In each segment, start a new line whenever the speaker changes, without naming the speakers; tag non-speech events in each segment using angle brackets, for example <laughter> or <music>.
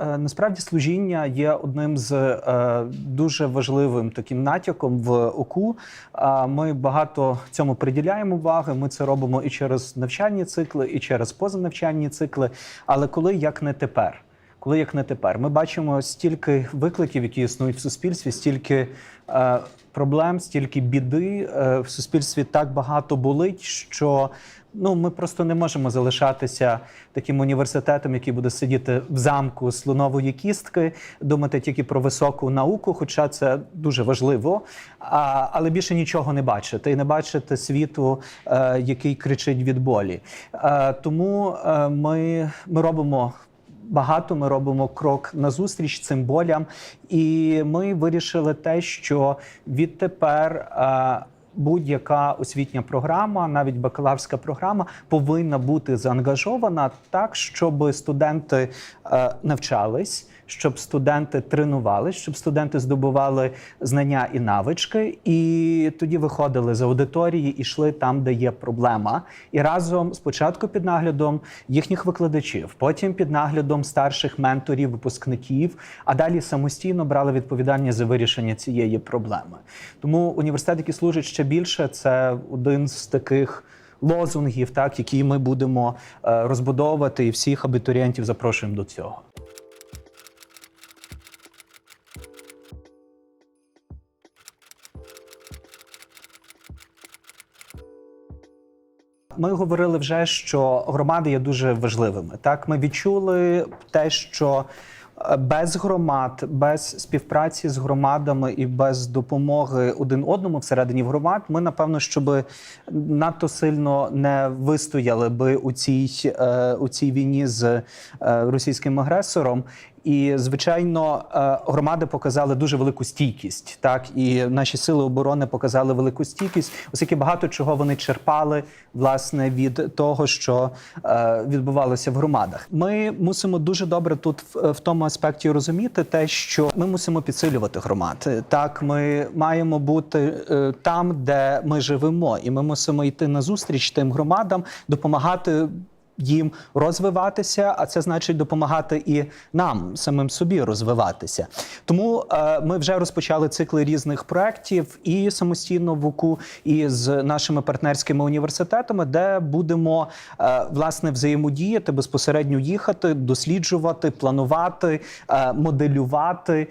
Е, Насправді служіння є одним з е, дуже важливим таким натяком в ОКУ. Ми багато цьому приділяємо уваги. Ми це робимо і через навчальні цикли, і через позанавчальні цикли. Але коли як не тепер? Коли як не тепер, ми бачимо стільки викликів, які існують в суспільстві, стільки е, проблем, стільки біди е, в суспільстві так багато болить, що ну ми просто не можемо залишатися таким університетом, який буде сидіти в замку слонової кістки, думати тільки про високу науку, хоча це дуже важливо, а, але більше нічого не бачити і не бачити світу, е, який кричить від болі. Е, тому е, ми, ми робимо. Багато ми робимо крок назустріч цим болям, і ми вирішили те, що відтепер е, будь-яка освітня програма, навіть бакалаврська програма, повинна бути заангажована так, щоб студенти е, навчались. Щоб студенти тренувались, щоб студенти здобували знання і навички, і тоді виходили з аудиторії і йшли там, де є проблема. І разом спочатку під наглядом їхніх викладачів, потім під наглядом старших менторів, випускників, а далі самостійно брали відповідальність за вирішення цієї проблеми. Тому університет, який служить ще більше, це один з таких. Лозунгів, так які ми будемо е, розбудовувати, і всіх абітурієнтів запрошуємо до цього. Ми говорили вже, що громади є дуже важливими. Так, ми відчули те, що е, без громад, без співпраці з громадами і без допомоги один одному всередині громад, ми напевно, щоб надто сильно не вистояли би у цій, е, у цій війні з е, російським агресором. І звичайно, е, громади показали дуже велику стійкість, так і наші сили оборони показали велику стійкість, оскільки багато чого вони черпали власне від того, що е, відбувалося в громадах. Ми мусимо дуже добре тут в, тому аспекті розуміти те, що ми мусимо підсилювати громад. Так, ми маємо бути е, там, де ми живемо, і ми мусимо йти на зустріч тим громадам, допомагати їм розвиватися, а це значить допомагати і нам самим собі розвиватися. Тому е, ми вже розпочали цикли різних проєктів і самостійно в УКУ, і з нашими партнерськими університетами, де будемо е, власне взаємодіяти, безпосередньо їхати, досліджувати, планувати, е, моделювати,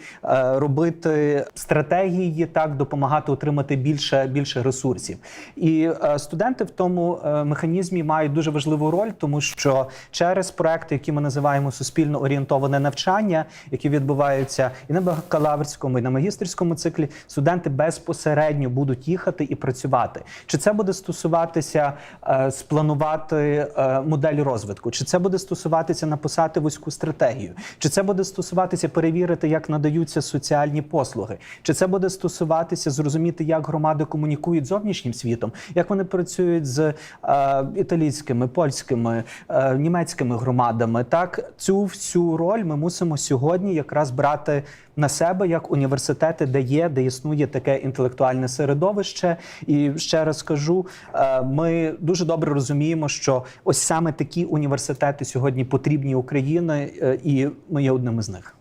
робити стратегії, так допомагати отримати більше, більше ресурсів. І студенти в тому механізмі мають дуже важливу роль, тому що через проекти, які ми називаємо суспільно орієнтоване навчання, які відбуваються і на бакалаврському, і на магістерському циклі, студенти безпосередньо будуть їхати і працювати. Чи це буде стосуватися е, спланувати е, модель розвитку, чи це буде стосуватися написати вузьку стратегію, чи це буде стосуватися перевірити, як надаються соціальні послуги, чи це буде стосуватися зрозуміти, як громади комунікують з зовнішнім світом, як вони працюють з е, італійськими, польськими, е, німецькими громадами. Так, цю всю роль ми мусимо сьогодні якраз брати на себе як університети, де є, де існує таке інтелектуальне середовище. І ще раз кажу, е, ми дуже добре розуміємо, що ось саме такі університети сьогодні потрібні Україні, е, і ми є одним із них.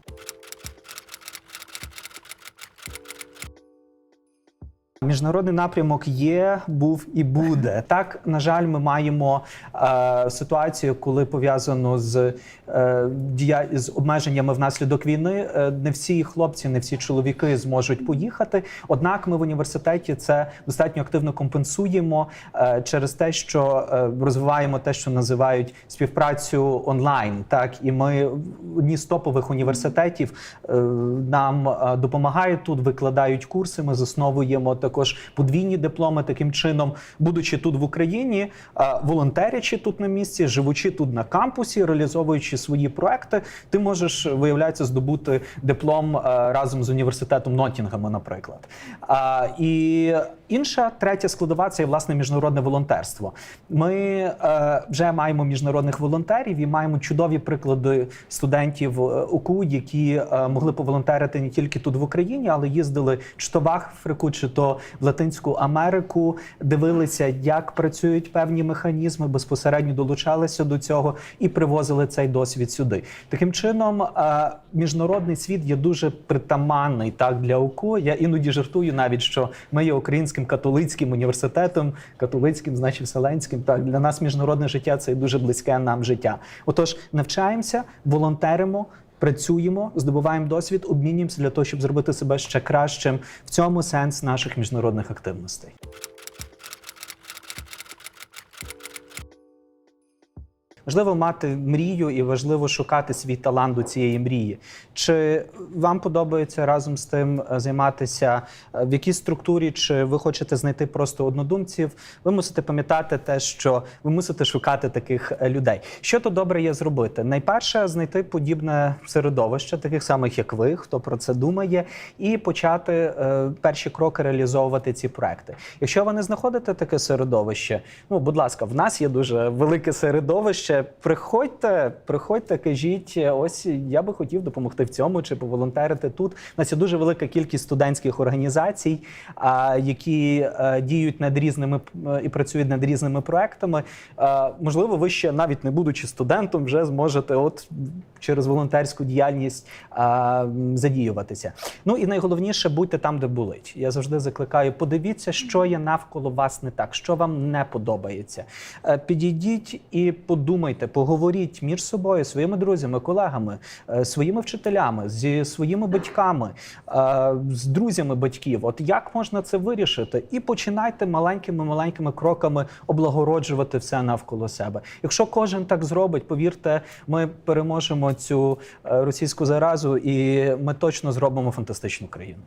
Міжнародний напрямок є, був і буде. <laughs> Так, на жаль, ми маємо е, ситуацію, коли пов'язано з, е, дія... з обмеженнями внаслідок війни. Е, не всі хлопці, не всі чоловіки зможуть поїхати. Однак ми в університеті це достатньо активно компенсуємо е, через те, що е, розвиваємо те, що називають співпрацю онлайн. Так, і ми одні з топових університетів е, нам е, допомагають тут, викладають курси. Ми засновуємо також подвійні дипломи. Таким чином, будучи тут в Україні, волонтерячи тут на місці, живучи тут на кампусі, реалізовуючи свої проекти, ти можеш виявляється здобути диплом разом з університетом Ноттінгема, наприклад. І інша третя складова це власне міжнародне волонтерство. Ми е, вже маємо міжнародних волонтерів і маємо чудові приклади студентів е, УКУ, які е, могли поволонтерити не тільки тут в Україні, але їздили чи то в Африку, чи то в Латинську Америку, дивилися, як працюють певні механізми, безпосередньо долучалися до цього і привозили цей досвід сюди. Таким чином, е, міжнародний світ є дуже притаманний так для УКО. Я іноді жартую навіть, що ми є українським католицьким університетом, католицьким, значить вселенським. Так для нас міжнародне життя це дуже близьке нам життя. Отож, навчаємося, волонтеримо. Працюємо, здобуваємо досвід, обмінюємося для того, щоб зробити себе ще кращим. В цьому сенс наших міжнародних активностей. Важливо мати мрію і важливо шукати свій талант до цієї мрії. Чи вам подобається разом з тим е, займатися е, в якій структурі, чи ви хочете знайти просто однодумців? Ви мусите пам'ятати те, що ви мусите шукати таких е, людей. Що то добре є зробити? Найперше знайти подібне середовище, таких самих як ви, хто про це думає, і почати е, перші кроки реалізовувати ці проекти. Якщо ви не знаходите таке середовище, ну будь ласка, в нас є дуже велике середовище. Приходьте, приходьте, кажіть, ось я би хотів допомогти в цьому чи поволонтерити тут. У нас є дуже велика кількість студентських організацій, які е, діють над різними е, і працюють над різними проектами. Е, Можливо, ви ще навіть не будучи студентом, вже зможете от через волонтерську діяльність задіюватися. Ну і найголовніше будьте там, де болить. Я завжди закликаю, подивіться, що є навколо вас не так, що вам не подобається. Підійдіть і подумайте, поговоріть між собою, своїми друзями, колегами, е, своїми вчителями, зі своїми батьками, е, з друзями батьків. От як можна це вирішити? І починайте маленькими маленькими кроками облагороджувати все навколо себе. Якщо кожен так зробить, повірте, ми переможемо цю е, російську заразу, і ми точно зробимо фантастичну країну.